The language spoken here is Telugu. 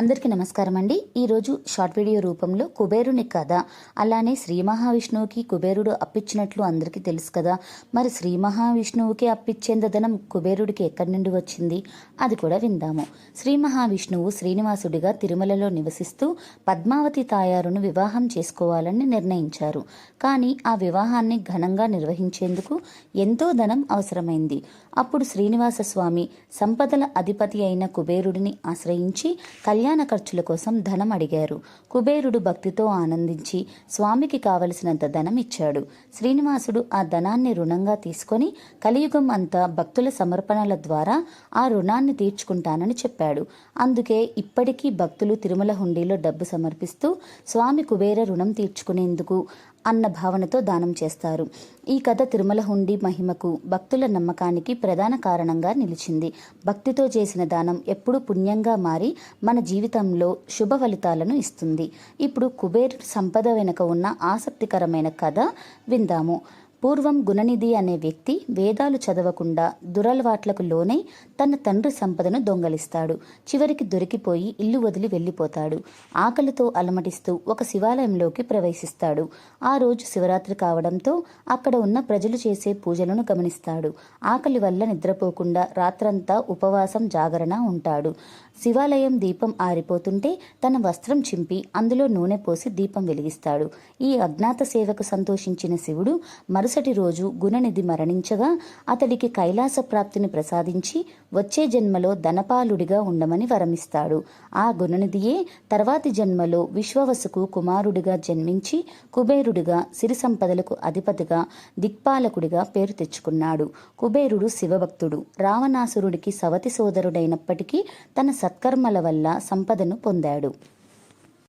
అందరికీ నమస్కారం అండి. ఈరోజు షార్ట్ వీడియో రూపంలో కుబేరుని కథ అలానే శ్రీ మహావిష్ణువుకి కుబేరుడు అప్పించినట్లు అందరికీ తెలుసు కదా. మరి శ్రీ మహావిష్ణువుకి అప్పిచ్చేంత ధనం కుబేరుడికి ఎక్కడి నుండి వచ్చింది? అది కూడా విందాము. శ్రీ మహావిష్ణువు శ్రీనివాసుడిగా తిరుమలలో నివసిస్తూ పద్మావతి తాయారును వివాహం చేసుకోవాలని నిర్ణయించారు. కానీ ఆ వివాహాన్ని ఘనంగా నిర్వహించేందుకు ఎంతో ధనం అవసరమైంది. అప్పుడు శ్రీనివాస స్వామి సంపదల అధిపతి అయిన కుబేరుడిని ఆశ్రయించి కళ్యాణ ఖర్చుల కోసం ధనం అడిగారు. కుబేరుడు భక్తితో ఆనందించి స్వామికి కావలసినంత ధనం ఇచ్చాడు. శ్రీనివాసుడు ఆ ధనాన్ని రుణంగా తీసుకొని కలియుగం అంతా భక్తుల సమర్పణల ద్వారా ఆ రుణాన్ని తీర్చుకుంటానని చెప్పాడు. అందుకే ఇప్పటికీ భక్తులు తిరుమల హుండీలో డబ్బు సమర్పిస్తూ స్వామి కుబేర రుణం తీర్చుకునేందుకు అన్న భావనతో దానం చేస్తారు. ఈ కథ తిరుమల హుండీ మహిమకు భక్తుల నమ్మకానికి ప్రధాన కారణంగా నిలిచింది. భక్తితో చేసిన దానం ఎప్పుడూ పుణ్యంగా మారి మన జీవితంలో శుభ ఫలితాలను ఇస్తుంది. ఇప్పుడు కుబేర్ సంపద వెనుక ఉన్న ఆసక్తికరమైన కథ విందాము. పూర్వం గుణనిధి అనే వ్యక్తి వేదాలు చదవకుండా దురలవాట్లకు లోనై తన తండ్రి సంపదను దొంగలిస్తాడు. చివరికి దొరికిపోయి ఇల్లు వదిలి వెళ్ళిపోతాడు. ఆకలితో అలమటిస్తూ ఒక శివాలయంలోకి ప్రవేశిస్తాడు. ఆ రోజు శివరాత్రి కావడంతో అక్కడ ఉన్న ప్రజలు చేసే పూజలను గమనిస్తాడు. ఆకలి వల్ల నిద్రపోకుండా రాత్రంతా ఉపవాసం జాగరణ ఉంటాడు. శివాలయం దీపం ఆరిపోతుంటే తన వస్త్రం చింపి అందులో నూనె పోసి దీపం వెలిగిస్తాడు. ఈ అజ్ఞాత సేవకు సంతోషించిన శివుడు మరుసటి రోజు గుణనిధి మరణించగా అతడికి కైలాస ప్రాప్తిని ప్రసాదించి వచ్చే జన్మలో ధనపాలుడిగా ఉండమని వరమిస్తాడు. ఆ గుణనిధియే తర్వాతి జన్మలో విశ్వవసుకు కుమారుడిగా జన్మించి కుబేరుడిగా సిరి సంపదలకు అధిపతిగా దిక్పాలకుడిగా పేరు తెచ్చుకున్నాడు. కుబేరుడు శివభక్తుడు. రావణాసురుడికి సవతి సోదరుడైనప్పటికీ తన సత్కర్మల వల్ల సంపదను పొందాడు.